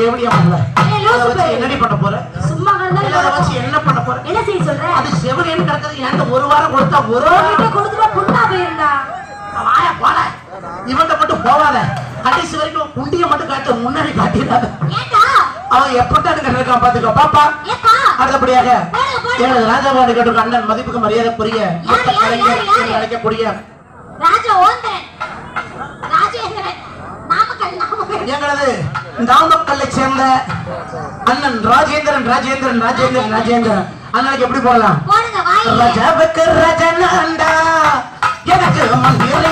தேவடியா பையன். என்னடி பண்ண போற? சும்மா வச்சு என்ன பண்ண போற? என்ன செய்ய சொல்ற? அது செவனேன்னு கிடக்குது. என்கிட்ட ஒரு வாரம் கொடுத்தா ஒரு வாரம் கொடுத்துட்டா புண்ணா போயிருந்தா? வாய போல. இவன்கிட்ட மட்டும் போவாத. கடைசி வரைக்கும் குண்டிய மட்டும் காட்ட முன்னாடி காட்டிடாத. அவன் எப்பட்டாடு கண்டிருக்கான் பாத்துக்கோ பாப்பா அடுத்தபடியாக. எனது ராஜபாடி கேட்டு அண்ணன் மதிப்புக்கு மரியாதைக்குரிய யார்? என்று அழைக்கக்கூடிய ராஜா ஓந்தரன். ராஜேந்திரன். நாமக்கல் நாமக்கல். எங்களது நாமக்கல்லை சேர்ந்த அண்ணன் ராஜேந்திரன் ராஜேந்திரன் ராஜேந்திரன் ராஜேந்திரன். அண்ணனுக்கு எப்படி போடலாம்? ராஜாவுக்கு ரஜனாண்டா. எனக்கு மந்திரங்க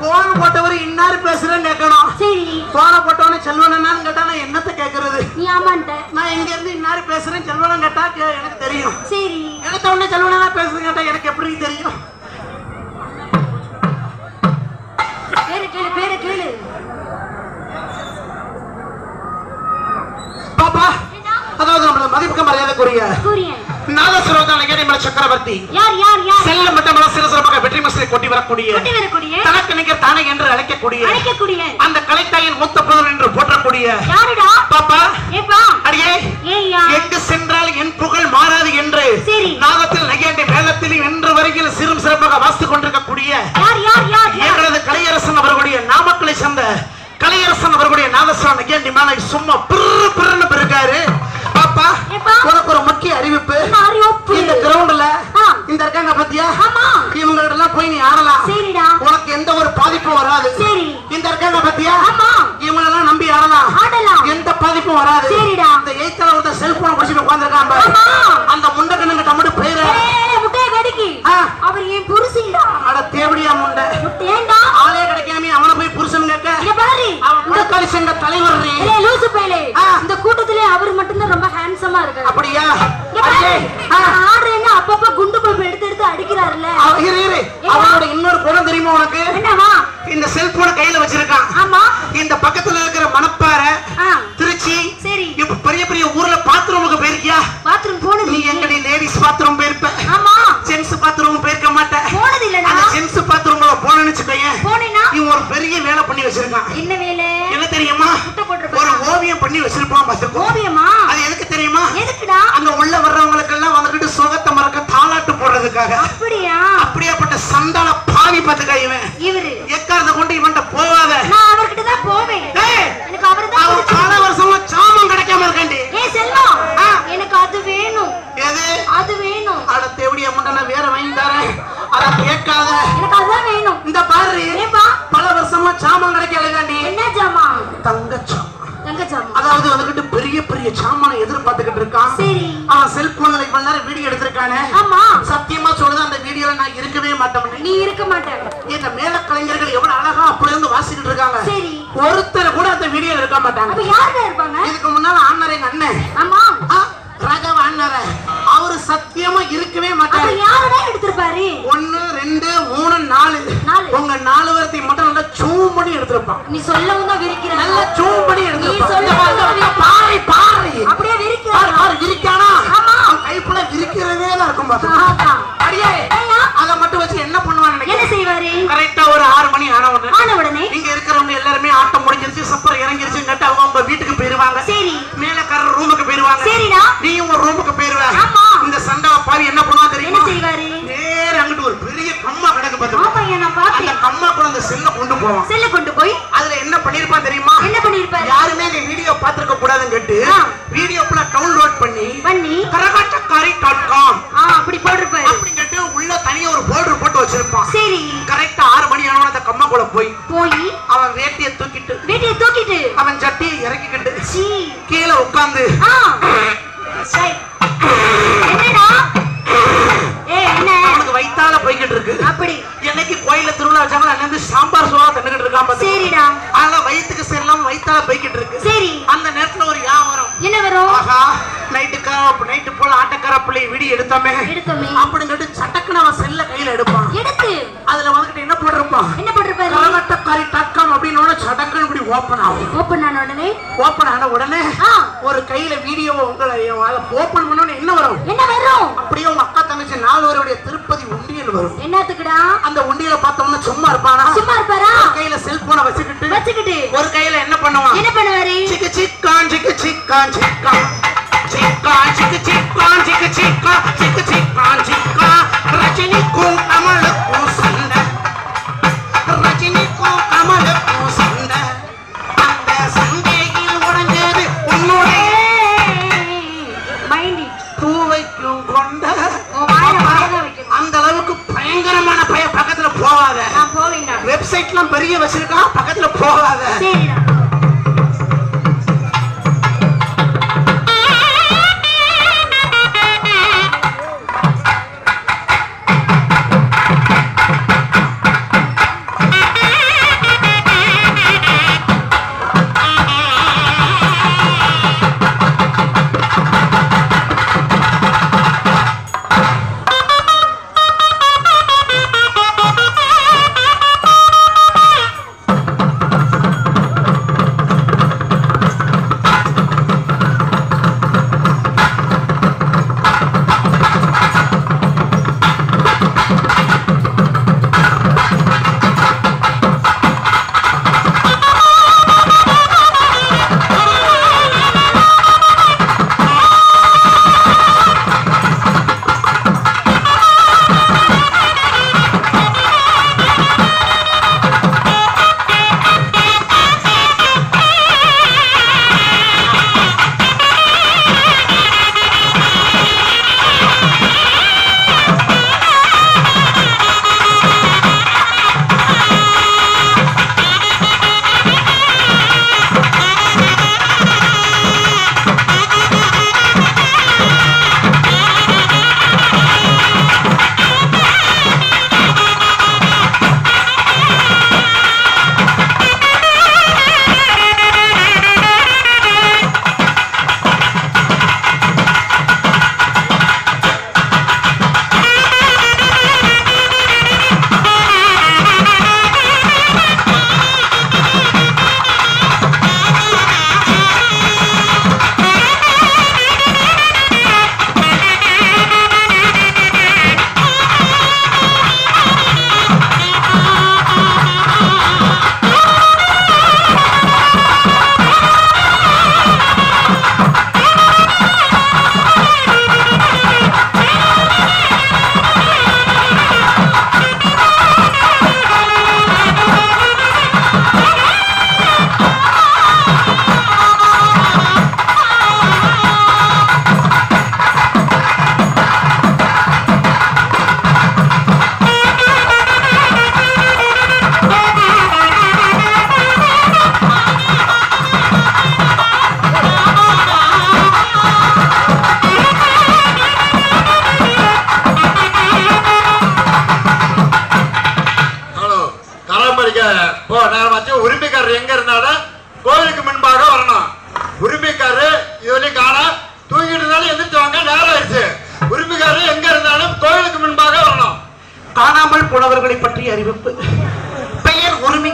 போன போட்டவர் இன்னாரு பேசுறேன்னு கேட்கணும். சரி. போன போட்டவனே செல்வனான்னு கேட்டா நான் என்னத்த கேட்கறது நீ ஆமான்ட்ட. நான் இங்க இருந்து இன்னாரு பேசுறேன் செல்வனம் கேட்டா எனக்கு தெரியும். சரி. எடுத்த உடனே செல்வனா பேசுறது கேட்டா எனக்கு எப்படி தெரியும்? பேரு கேளு பேரு கேளு. பாப்பா அதாவது நம்மள மதிப்புக்கு மரியாதைக்குரிய சூரியன் நாதஸ்வரம் நெகேலி சக்கரவர்த்தி. யார் யார் யார்? செல்ல மட்டமல சிறசிறப்பாக வெற்றி மசிலை கொட்டி வரக்கூடிய தனக்கு நிகர் தானே என்று அழைக்கக்கூடிய அழைக்கக்கூடிய அந்த கலைத்தாயின் மூத்த புதர் என்று போற்றக்கூடிய பாப்பா அடியே எங்கு சென்றால் என் புகழ் மாறாது என்று. நாகத்தில் நகையாண்டி மேளத்தில் இன்று வரையில் சிறும் சிறப்பாக வாசித்துக் கொண்டிருக்கக்கூடிய யார் யார் யார்? யார் எங்களது கலையரசன் அவர்களுடைய நாமக்கலை சேர்ந்த கலையரசன் அவர்களுடைய நாதஸ்வரம் நகையாண்டி மேலை சும்மா பிறு பிறுன்னு இருக்காரு பாப்பா? உனக்கு ஒரு முக்கிய அறிவிப்பு. கிரவுண்ட்ல. இந்த இருக்காங்க பாத்தியா? ஆமா. இவங்க எல்லாம் போய் நீ ஆடலாம். சரிடா. உனக்கு எந்த ஒரு பாதிப்பும் வராது. சரி. இந்த இருக்காங்க பாத்தியா? இவங்களெல்லாம் நம்பி ஆடலாம். எந்த பாதிப்பும் வராது. சரிடா. இந்த எய்த்தால ஒருத்த செல்போனை பாரு. ஆமா. அந்த முண்டக்கண்ணுங்க டமடு பேரு. அவர் என் புருஷன்டா? அட தேவடியா முண்டை. ஏண்டா ஆளே கிடைக்காம அவனை போய் புருஷன் கேட்க. பாரு. அவன் தலைவர். இந்த கூட்டத்திலே அவர் மட்டும்தான் ரொம்ப ஹேண்ட்ஸமா இருக்காரு அப்படியா இங்க பாரு அடே, ஆ, நான் ஆடுறேன்னு அப்பப்ப குண்டு பல்ப் எடுத்து எடுத்து அடிக்கிறாருல்ல அவ- இரு, இரு. அவனோட இன்னொரு குணம் தெரியுமா உனக்கு என்னவா இந்த செல்போனை கையில வச்சிருக்கான் ஆமா இந்த பக்கத்துல இருக்கிற மணப்பாறை ஆ திருச்சி சரி இப்ப பெரிய பெரிய ஊர்ல பாத்ரூமுக்கு போயிருக்கியா பாத்ரூம் போனது நீ எங்கடி லேடிஸ் பாத்ரூம் போயிருப்ப ஆமா ஜென்ஸ் பாத்ரூம் போயிருக்க மாட்ட போனது இல்லடா அந்த ஜென்ஸ் பாத்ரூம்ல போனேன்னு வச்சுக்கோயேன் போனேனா இவன் ஒரு பெரிய வேலை பண்ணி வச்சிருக்கான் என்ன வேலை என்ன தெரியுமா முட்டை ஒரு போட்டுருப்பா ஓவியம் பண்ணி வச்சிருப்பான் பாத்துக்கோ ஓவியமா அது எதுக்கு தெரியுமா எதுக்குடா அங்க உள்ள வர்றவங்களுக்கு எல்லாம் வந்துட்டு சுகத்தை மறக்க போடுறதுக்காக அப்படியா? அப்படியாப்பட்ட சந்தான பாவி பாத்துக்கா இவன். இவரு? எக்காரத கொண்டு இவன்ட்ட போவாத நான் அவர்கிட்ட தான் போவேன். எனக்கு அவரு தான் அவன் பல வருஷமா சாமம் கிடைக்காம இருக்காண்டி. ஏ செல்வம். எனக்கு அது வேணும். எது? அது வேணும். அட தேவடிய முண்டன வேற வாங்கி தரேன். அத கேட்காத. எனக்கு அதான் வேணும். இந்த பாரு. ஏப்பா பல வருஷமா சாமான் கிடைக்கலகாண்டி என்ன ஜாமா? தங்க ஜாமா. அதாவது வந்துகிட்டு பெரிய பெரிய சாமானை எதிர்பார்த்துக்கிட்டு இருக்கான். சரி. அவன் செல்போன்ல இவ்வளவு நேரம் வீடியோ எடுத்திருக்கானே. ஆமா. வாழ்க்கையில நான் இருக்கவே மாட்டேன். நீ இருக்க மாட்டேன். இந்த மேல கலைஞர்கள் எவ்வளவு அழகா அப்படி இருந்து வாசிக்கிட்டு இருக்காங்க. சரி. ஒருத்தர் கூட அந்த வீடியோல இருக்க மாட்டாங்க. அப்ப யாருங்க இருப்பாங்க? இதுக்கு முன்னால ஆனார் எங்க அண்ணன். ஆமா. ராகவ ஆனார அவரு சத்தியமா இருக்கவே மாட்டாரு. யாருடா எடுத்திருப்பாரு? ஒண்ணு ரெண்டு மூணு நாலு. உங்க நாலு வரத்தை மட்டும் நல்லா சூம் பண்ணி எடுத்திருப்பான். நீ சொல்லவும் தான் விரிக்கிற நல்லா சூம் பண்ணி எடுத்திருப்பான் பாறை பாறை அந்த செல்ல கொண்டு போய் அதுல என்ன பண்ணிருப்பான் தெரியுமா? என்ன பண்ணிருப்பாரு யாருமே இந்த வீடியோ பாத்துருக்க கூடாதுன்னு கேட்டு. வீடியோ ஃபுல்லா டவுன்லோட் பண்ணி பண்ணி நைட்டு போல ஆட்டக்கார பிள்ளை விடி எடுத்தோமே. அப்படின்னு சொல்லிட்டு சட்டக்குன்னு அவன் செல்ல கையில எடுப்பான். எடுத்து. அதுல வந்துட்டு என்ன போட்டிருப்பான்? என்ன போட்டிருப்பாரு? கரகட்டக்காரி டக்கம் அப்படின்னு சடக்குன்னு இப்படி ஓப்பன் ஆகும். ஓப்பன் ஆன உடனே? ஓப்பன் ஆன உடனே ஒரு கையில வீடியோ உங்களை ஓப்பன் பண்ணோன்னு என்ன வரும்? என்ன வரும்? அப்படியே உங்க அக்கா தங்கச்சி நாலு பேருடைய திருப்பதி உண்டியல் வரும். என்னத்துக்குடா? அந்த உண்டியல பார்த்தோம்னா சும்மா இருப்பானா? சும்மா இருப்பாரா? கையில செல்போனை வச்சுக்கிட்டு வச்சுக்கிட்டு. ஒரு கையில என்ன பண்ணுவான்? என்ன பண்ணுவாரு? சிக்கு சிக்கான் சிக்கு சிக்கான் சிக்கான். சிக்கான் சிக்கு சிக்கான் சிக்கு சிக்கான் சிக்கு சிக்கான் சிக்கான் ரஜினிக்கும் கமலுக்கும் சண்டை ரஜினிக்கும் கமலுக்கும் சண்டை அந்த சண்டையில் உடைஞ்சது உன்னுடைய பூவைக்கும் கொண்ட அந்த அளவுக்கு பயங்கரமான பய பக்கத்துல போகாத. வெப்சைட்லாம் பெரிய வச்சிருக்கான் பக்கத்துல போகாத.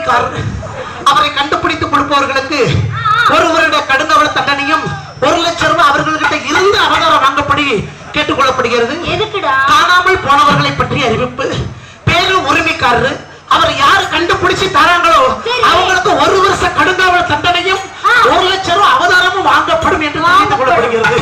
உரிமைக்காரர் அவரை கண்டுபிடித்து கொடுப்பவர்களுக்கு ஒரு வருட கடுங்கவள தண்டனையும் ஒரு லட்சம் ரூபாய் அவர்கள்கிட்ட இருந்து அவதாரம் வாங்கப்படி கேட்டுக்கொள்ளப்படுகிறது காணாமல் போனவர்களை பற்றி அறிவிப்பு. பேரு உரிமைக்காரரு. அவர் யாரு கண்டுபிடிச்சு தராங்களோ. அவங்களுக்கு ஒரு வருஷ கடுங்காவல தண்டனையும். ஒரு லட்சம் ரூபாய் அவதாரமும் வாங்கப்படும் என்று தெரிந்து கொள்ளப்படுகிறது.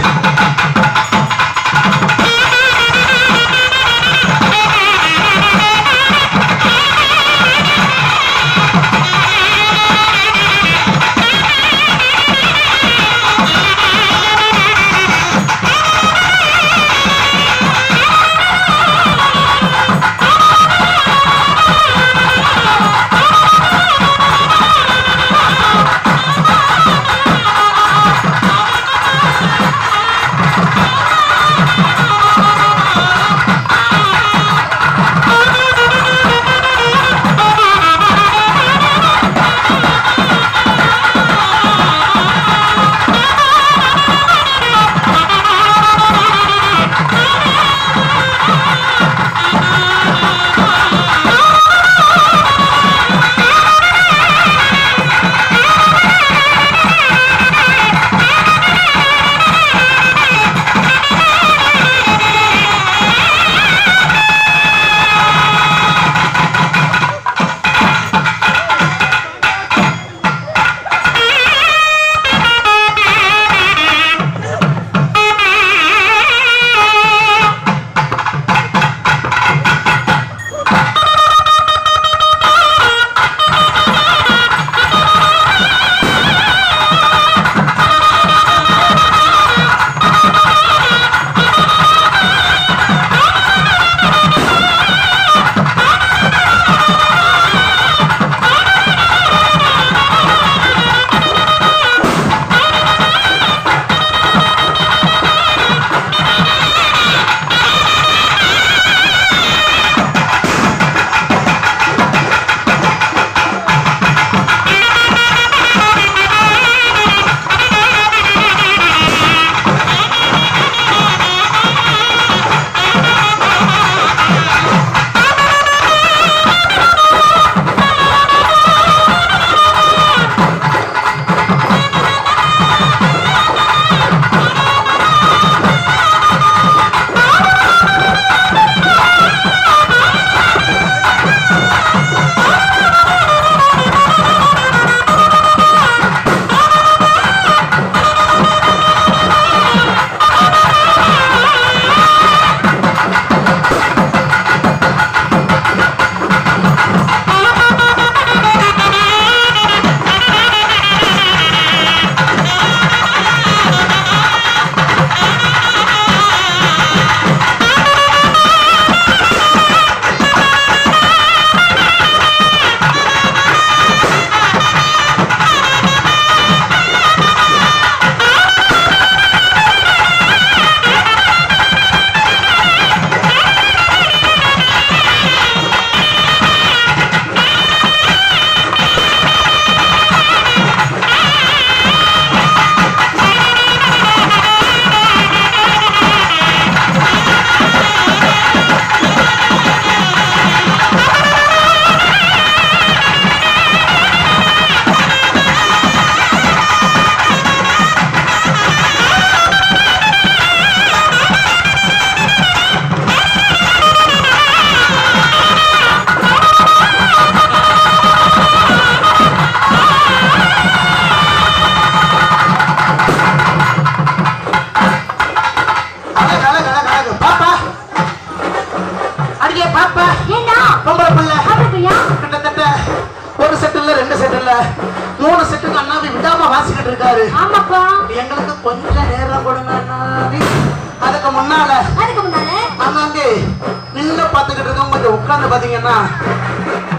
கொஞ்சம் உட்கார்ந்து பாத்தீங்கன்னா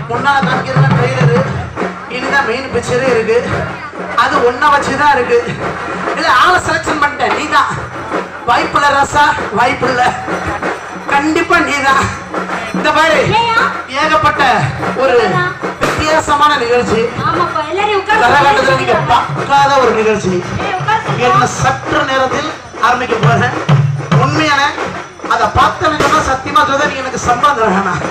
முன்னால காமிக்கிற ட்ரெய்லரு இனிதான் மெயின் பிக்சரே இருக்கு. அது ஒன்ன வச்சுதான் இருக்கு. இல்ல ஆளை செலக்ஷன் பண்ணிட்டேன். நீதான். வாய்ப்புல ரசா. வாய்ப்புல கண்டிப்பா நீதான். இந்த பாரு ஏயா? ஏகப்பட்ட ஒரு வித்தியாசமான நிகழ்ச்சி. கரகாட்டத்தில் நீங்க பார்க்காத ஒரு நிகழ்ச்சி. என்ன சற்று நேரத்தில் தரணும்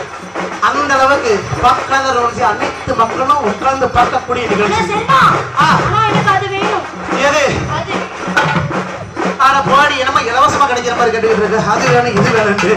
அந்த அளவுக்கு பக்காத ரோசி அனைத்து மக்களும் உட்கார்ந்து பார்க்கக்கூடிய நிகழ்ச்சி. வேணும். எது? ஆனா போடி என்னமோ இலவசமா கிடைக்கிற மாதிரி கேட்டுக்கிட்டு இருக்கு. அது வேணும் இது வேணும்ட்டு.